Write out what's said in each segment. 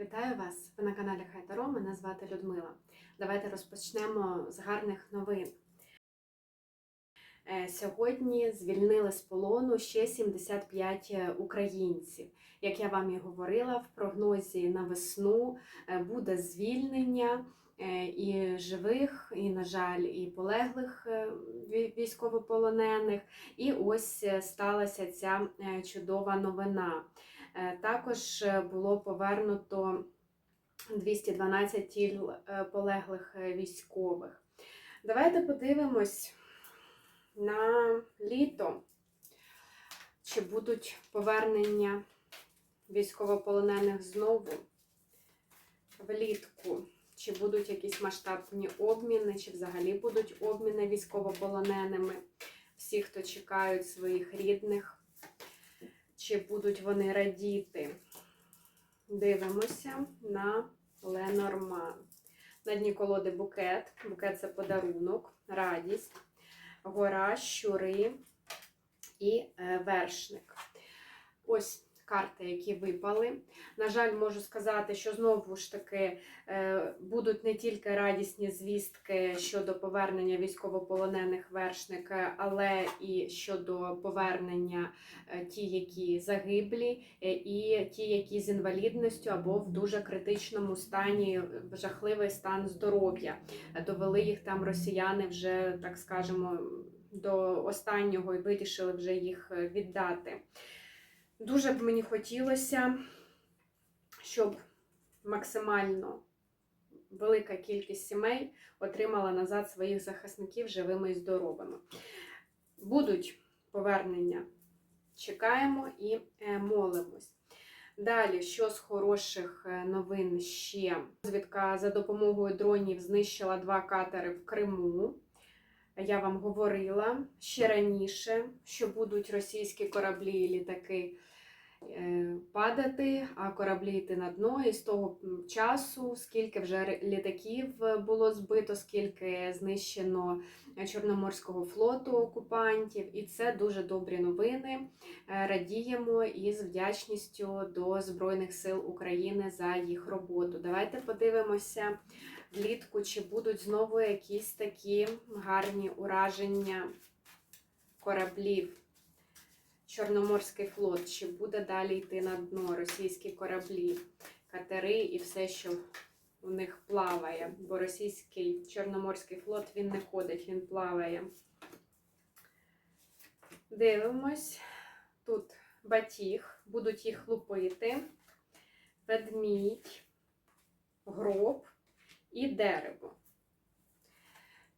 Вітаю вас! Ви на каналі Хайтаро. Мене звати Людмила. Давайте розпочнемо з гарних новин. Е, Сьогодні звільнили з полону ще 75 українців. Як я вам і говорила, в прогнозі на весну е, буде звільнення е, і живих, і, на жаль, і полеглих е, військовополонених. І ось е, сталася ця е, чудова новина. Е, Також е, було повернуто 212 тіл е, полеглих військових. Давайте подивимось на літо, чи будуть повернення військовополонених знову влітку, чи будуть якісь масштабні обміни, чи взагалі будуть обміни військовополоненими. Всі, хто чекають своїх рідних, чи будуть вони радіти. Дивимося на Ленорман. На дні колоди букет. Букет це подарунок, радість, гора, щури і е, вершник. Ось карти, які випали. На жаль, можу сказати, що знову ж таки е, будуть не тільки радісні звістки щодо повернення військовополонених вершника, але і щодо повернення е, ті, які загиблі, е, і ті, які з інвалідністю або в дуже критичному стані, жахливий стан здоров'я. Довели їх там росіяни вже, так скажемо, до останнього і вирішили вже їх віддати. Дуже б мені хотілося, щоб максимально велика кількість сімей отримала назад своїх захисників живими і здоровими. Будуть повернення, чекаємо і е, молимось. Далі, що з хороших е, новин ще? Розвідка за допомогою дронів знищила два катери в Криму. Я вам говорила ще раніше, що будуть російські кораблі і літаки е, падати, а кораблі йти на дно. І з того часу, скільки вже літаків е, було збито, скільки знищено Чорноморського флоту окупантів. І це дуже добрі новини. Е, Радіємо і з вдячністю до Збройних сил України за їх роботу. Давайте подивимося влітку, чи будуть знову якісь такі гарні ураження кораблів. Чорноморський флот, чи буде далі йти на дно російські кораблі, катери і все, що у них плаває. Бо російський Чорноморський флот він не ходить, він плаває. Дивимось. Тут батіг, будуть їх лупити, ведмідь, гроб і дерево.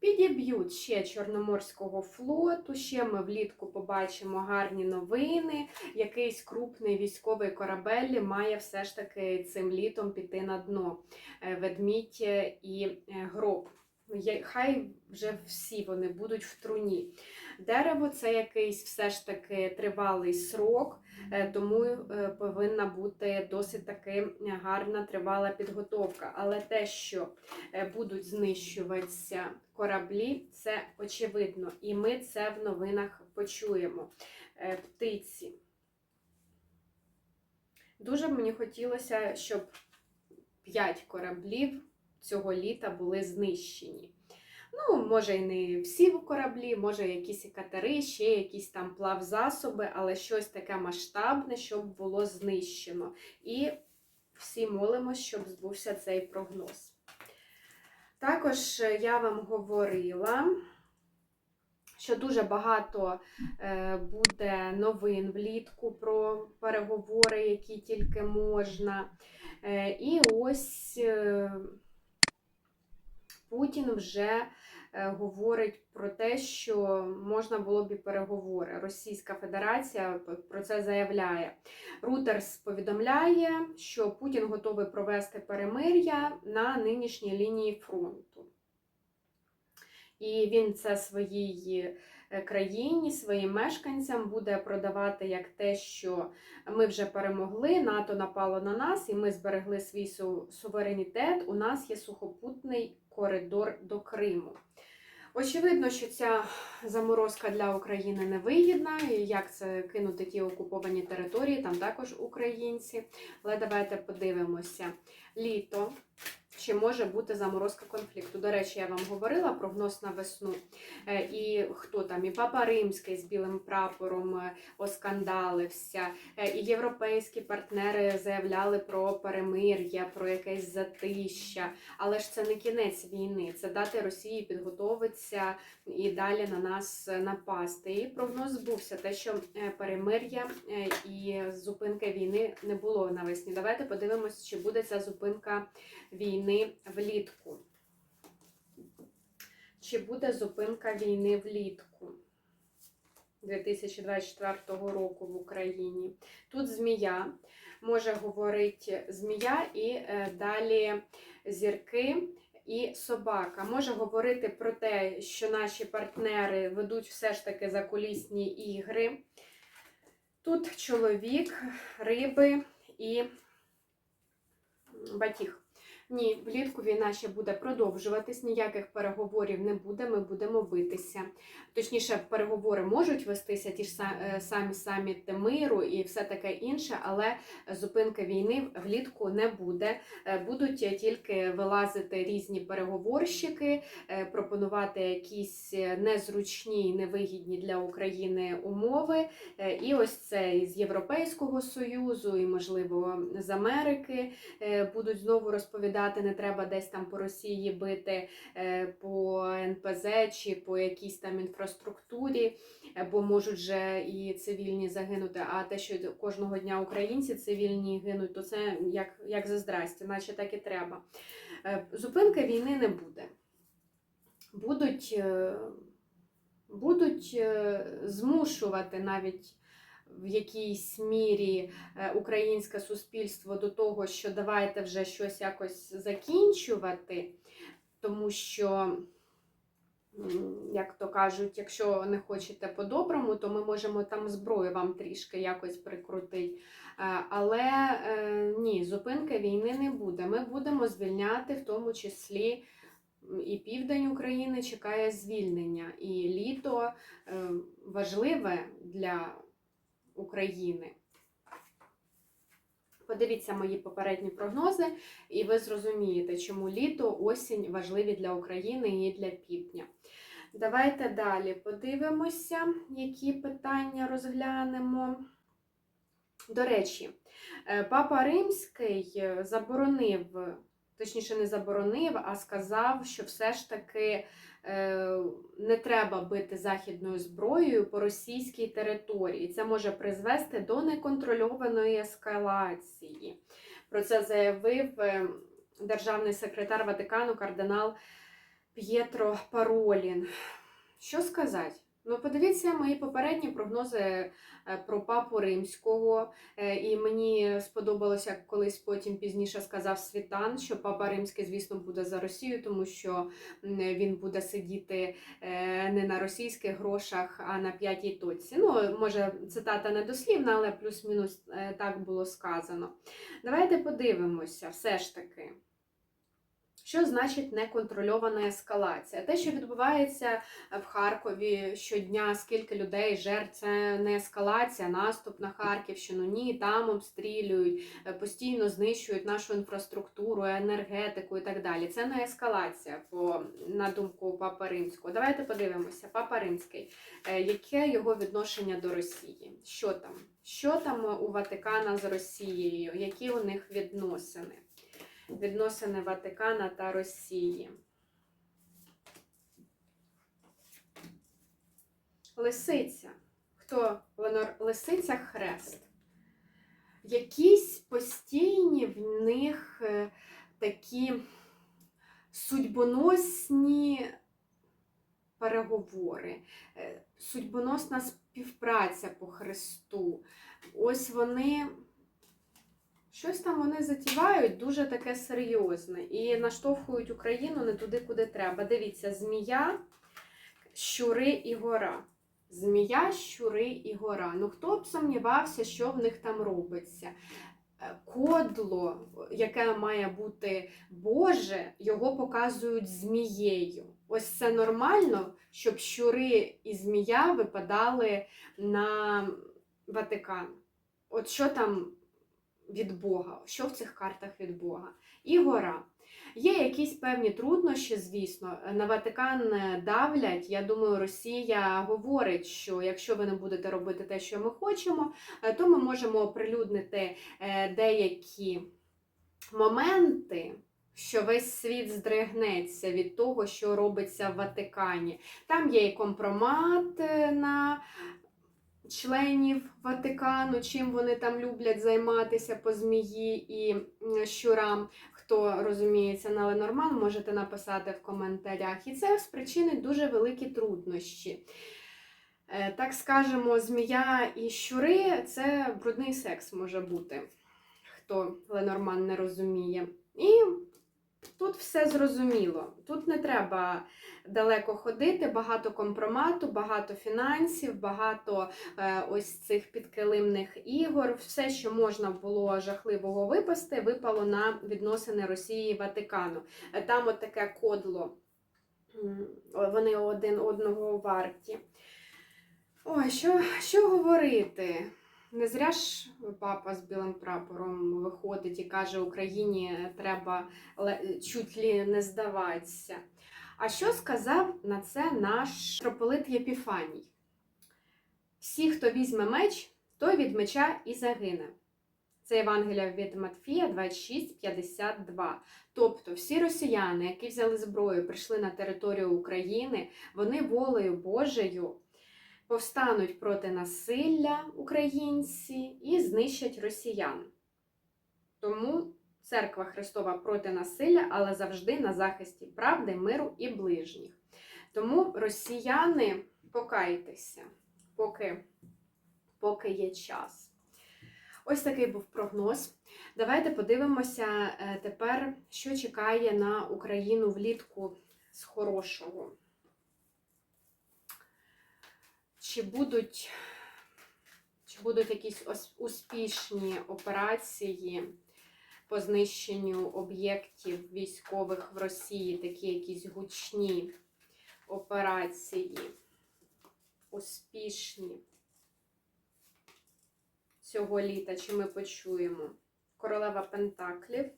Підіб'ють ще Чорноморського флоту, ще ми влітку побачимо гарні новини. Якийсь крупний військовий корабель має все ж таки цим літом піти на дно. Е, Ведмідь е, і е, гроб. Є- Хай вже всі вони будуть в труні. Дерево це якийсь все ж таки тривалий срок, е, тому е, повинна бути досить таки гарна тривала підготовка. Але те, що е, будуть знищуватися кораблі, це очевидно. І ми це в новинах почуємо. Птиці. Дуже б мені хотілося, щоб 5 кораблів цього літа були знищені. Ну, може, і не всі кораблі, може, якісь і катери, ще якісь там плавзасоби, але щось таке масштабне, щоб було знищено. І всі молимось, щоб збувся цей прогноз. Також е, я вам говорила, що дуже багато е, буде новин влітку про переговори, які тільки можна. Е, І ось Путін вже е, говорить про те, що можна було б і переговори. Російська Федерація про це заявляє. Рутерс повідомляє, що Путін готовий провести перемир'я на нинішній лінії фронту. І він це своїй е, країні, своїм мешканцям буде продавати як те, що ми вже перемогли, НАТО напало на нас, і ми зберегли свій суверенітет. У нас є сухопутний коридор до Криму. Очевидно, що ця заморозка для України не вигідна. І Як це кинути ті окуповані території, там також українці. Але давайте подивимося. Літо. Чи може бути заморозка конфлікту? До речі, я вам говорила прогноз на весну. Е, І хто там? І Папа Римський з білим прапором е, оскандалився, Е, і європейські партнери заявляли про перемир'я, про якесь затища. Але ж це не кінець війни, це дати Росії підготовитися і далі на нас напасти. І прогноз збувся те, що перемир'я і зупинки війни не було навесні. Давайте подивимось, чи буде ця зупинка війни влітку. Чи буде зупинка війни влітку 2024 року в Україні? Тут змія може говорити змія і е, далі зірки і собака. Може говорити про те, що наші партнери ведуть все ж таки закулісні ігри. Тут чоловік, риби і батіг. Ні, влітку війна ще буде продовжуватись, ніяких переговорів не буде, ми будемо битися. Точніше, переговори можуть вестися, ті ж е, самі саміти миру і все таке інше, але зупинки війни влітку не буде. Е, Будуть тільки вилазити різні переговорщики, е, пропонувати якісь незручні, невигідні для України умови. І ось це із Європейського Союзу, і, можливо, з Америки будуть знову розповідати, не треба десь там по Росії бити е, по НПЗ чи по якійсь там інфраструктурі, е, бо можуть же і цивільні загинути. А те, що кожного дня українці цивільні гинуть, то це як, як за здрасті, наче так і треба. Е, Зупинки війни не буде. Будуть, будуть змушувати навіть в якійсь мірі е, українське суспільство до того, що давайте вже щось якось закінчувати, тому що, як то кажуть, якщо не хочете по-доброму, то ми можемо там зброю вам трішки якось прикрутити. Е, Але е, ні, зупинки війни не буде. Ми будемо звільняти в тому числі. І південь України чекає звільнення, і літо важливе для України. Подивіться мої попередні прогнози, і ви зрозумієте, чому літо, осінь важливі для України і для півдня. Давайте далі подивимося, які питання розглянемо. До речі, е, Папа Римський е, заборонив, точніше, не заборонив, а сказав, що все ж таки е, не треба бити західною зброєю по російській території. Це може призвести до неконтрольованої ескалації. Про це заявив е, державний секретар Ватикану кардинал П'єтро Паролін. Що сказати? Ну, подивіться мої попередні прогнози е, про папу римського. Е, І мені сподобалося, як колись потім пізніше сказав Світан, що папа римський, звісно, буде за Росію, тому що він буде сидіти е, не на російських грошах, а на п'ятій точці. Ну, може, цитата не дослівна, але плюс-мінус так було сказано. Давайте подивимося, все ж таки. Що значить неконтрольована ескалація? Те, що відбувається в Харкові щодня, скільки людей жертв, це не ескалація, наступ на Харківщину. Ні, там обстрілюють, е, постійно знищують нашу інфраструктуру, енергетику і так далі. Це не ескалація, по, на думку Папа Римського. Давайте подивимося, Папа Римський, е, яке його відношення до Росії? Що там? Що там у Ватикана з Росією? Які у них відносини? Відносини Ватикана та Росії. Лисиця. Хто воно лисиця хрест? Якісь постійні в них е, такі судьбоносні переговори, е, судьбоносна співпраця по Христу. Ось вони. Щось там вони затівають дуже таке серйозне і наштовхують Україну не туди, куди треба. Дивіться, змія, щури і гора. Змія, щури і гора. Ну хто б сумнівався, що в них там робиться? е, кодло, яке має бути Боже, його показують змією. Ось це нормально, щоб щури і змія випадали на Ватикан. От що там від Бога, що в цих картах від Бога? І гора. Є якісь певні труднощі, звісно. На Ватикан е, давлять. Я думаю, Росія говорить, що якщо ви не будете робити те, що ми хочемо, е, то ми можемо оприлюднити е, деякі моменти. Що весь світ здригнеться від того, що робиться в Ватикані. Там є і компромат на членів Ватикану, чим вони там люблять займатися по змії і щурам. Хто розуміється на Ленорман, можете написати в коментарях. І це спричинить дуже великі труднощі. Е, Так скажемо, змія і щури це брудний секс може бути, хто Ленорман не розуміє. І тут все зрозуміло. Тут не треба далеко ходити, багато компромату, багато фінансів, багато е, ось цих підкилимних ігор. Все, що можна було жахливого випасти, випало на відносини Росії і Ватикану. Е, Там от таке кодло. Вони один одного варті. Ой, що, що говорити? Не зря ж папа з білим прапором виходить і каже, Україні треба чуть лі не здаватися. А що сказав на це наш митрополит Єпіфаній? Всі, хто візьме меч, той від меча і загине. Це Євангелія від Матфія 26,52. Тобто всі росіяни, які взяли зброю, прийшли на територію України, вони волею Божею повстануть проти насилля українці і знищать росіян. Тому церква Христова проти насилля, але завжди на захисті правди, миру і ближніх. Тому росіяни, покайтеся, поки, поки є час. Ось такий був прогноз. Давайте подивимося е, тепер, що чекає на Україну влітку з хорошого. Чи будуть, чи будуть якісь успішні операції по знищенню об'єктів військових в Росії, такі якісь гучні операції, успішні цього літа, чи ми почуємо? Королева Пентаклів,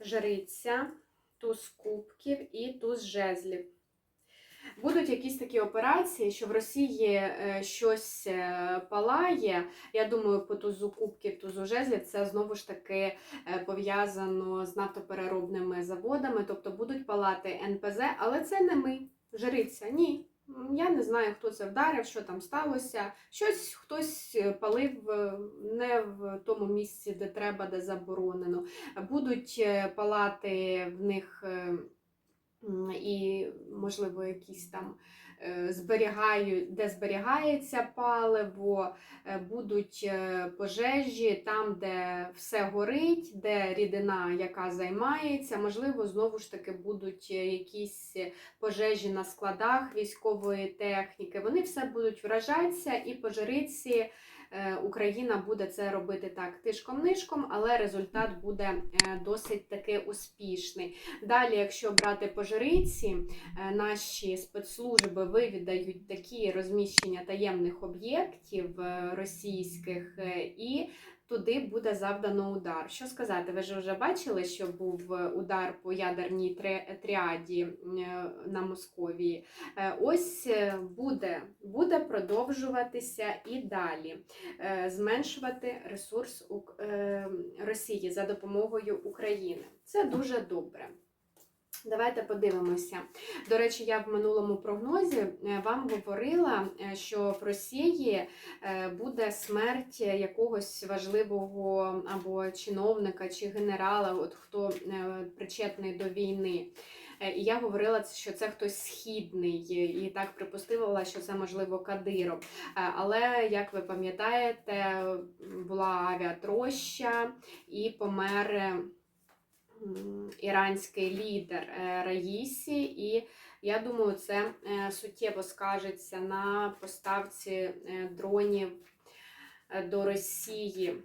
Жриця, туз кубків і туз жезлів. Будуть якісь такі операції, що в Росії е, щось е, палає. Я думаю, по тузу кубків, тузу жезлів це знову ж таки е, пов'язано з нафтопереробними заводами, тобто будуть палати НПЗ, але це не ми. Жриця, ні. Я не знаю, хто це вдарив, що там сталося. Щось хтось палив не в тому місці, де треба, де заборонено. Будуть палати в них. І, можливо, якісь там е, зберігають, де зберігається паливо, е, будуть е, пожежі там, де все горить, де рідина, яка займається, можливо, знову ж таки будуть якісь пожежі на складах військової техніки. Вони все будуть вражатися, і пожариці Україна буде це робити так тишком-нишком, але результат буде е, досить таки успішний. Далі, якщо брати пожариці, е, наші спецслужби вивідають такі розміщення таємних об'єктів е, російських е, і. Туди буде завдано удар. Що сказати? Ви ж вже бачили, що був е, удар по ядерній тріаді е, на Московії. Е, Ось буде, буде продовжуватися і далі зменшувати ресурс Росії за допомогою України. Це дуже добре. Давайте подивимося. До речі, я в минулому прогнозі е, вам говорила, е, що в Росії е, буде смерть якогось важливого або чиновника чи генерала, от хто причетний до війни. І я говорила, що це хтось східний, і так припустила, що це можливо Кадиров. Але як ви пам'ятаєте, була авіатроща і помер. Іранський лідер е, Раїсі, і я думаю, це е, суттєво скажеться на поставці е, дронів до Росії.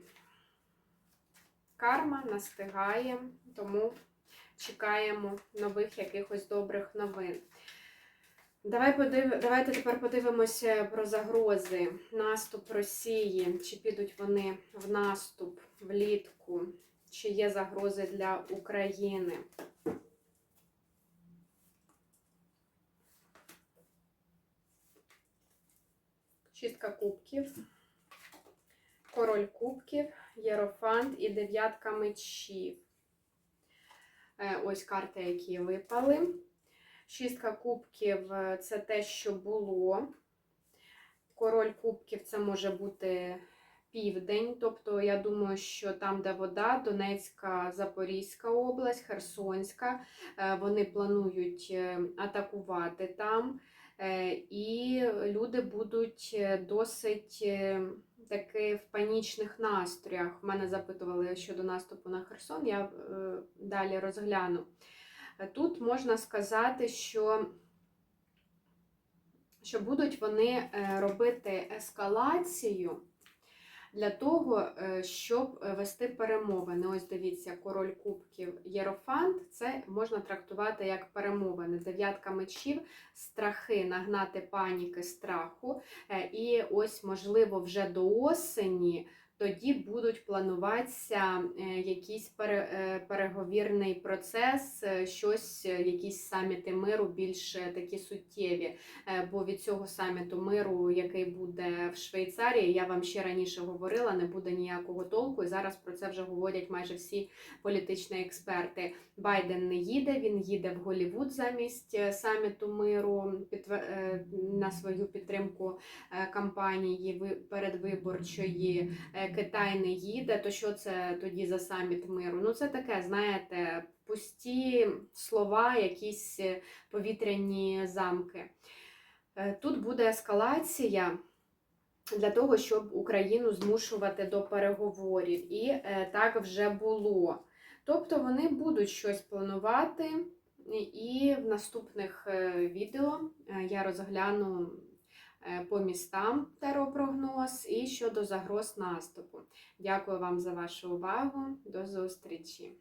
карма настигає, тому чекаємо нових якихось добрих новин. Давай подив... Давайте тепер подивимося про загрози. Наступ Росії. Чи підуть вони в наступ влітку? Чи є загрози для України? Шістка кубків, король кубків, єрофант і дев'ятка мечів. Е, Ось карти, які випали. Шістка кубків е, це те, що було. Король кубків це може бути південь. Тобто, я думаю, що там, де вода, Донецька, Запорізька область, Херсонська, е, вони планують е, атакувати там. Е, І люди будуть досить таки в панічних настроях. Мене запитували щодо наступу на Херсон, я далі розгляну. Тут можна сказати, що, що будуть вони робити ескалацію для того, е, щоб е, вести перемовини. Ось дивіться, король кубків Єрофант. Це можна трактувати як перемовини. Дев'ятка мечів, страхи, нагнати паніки, страху. Е, І ось, можливо, вже до осені. Тоді будуть плануватися е, якийсь е, переговірний процес, е, щось, якісь саміти миру більш такі суттєві. Бо від цього саміту миру, який буде в Швейцарії, я вам ще раніше говорила, не буде ніякого толку. І зараз про це вже говорять майже всі політичні експерти. Байден не їде, він їде в Голівуд замість саміту миру на свою підтримку кампанії ви- передвиборчої. Китай не їде, то що це тоді за саміт миру? Ну це таке, знаєте, пусті слова, якісь е, повітряні замки. Е, Тут буде ескалація для того, щоб Україну змушувати до переговорів. І е, так вже було. Тобто вони будуть щось планувати, і в наступних відео я розгляну по містам теропрогноз і щодо загроз наступу. Дякую вам за вашу увагу. До зустрічі!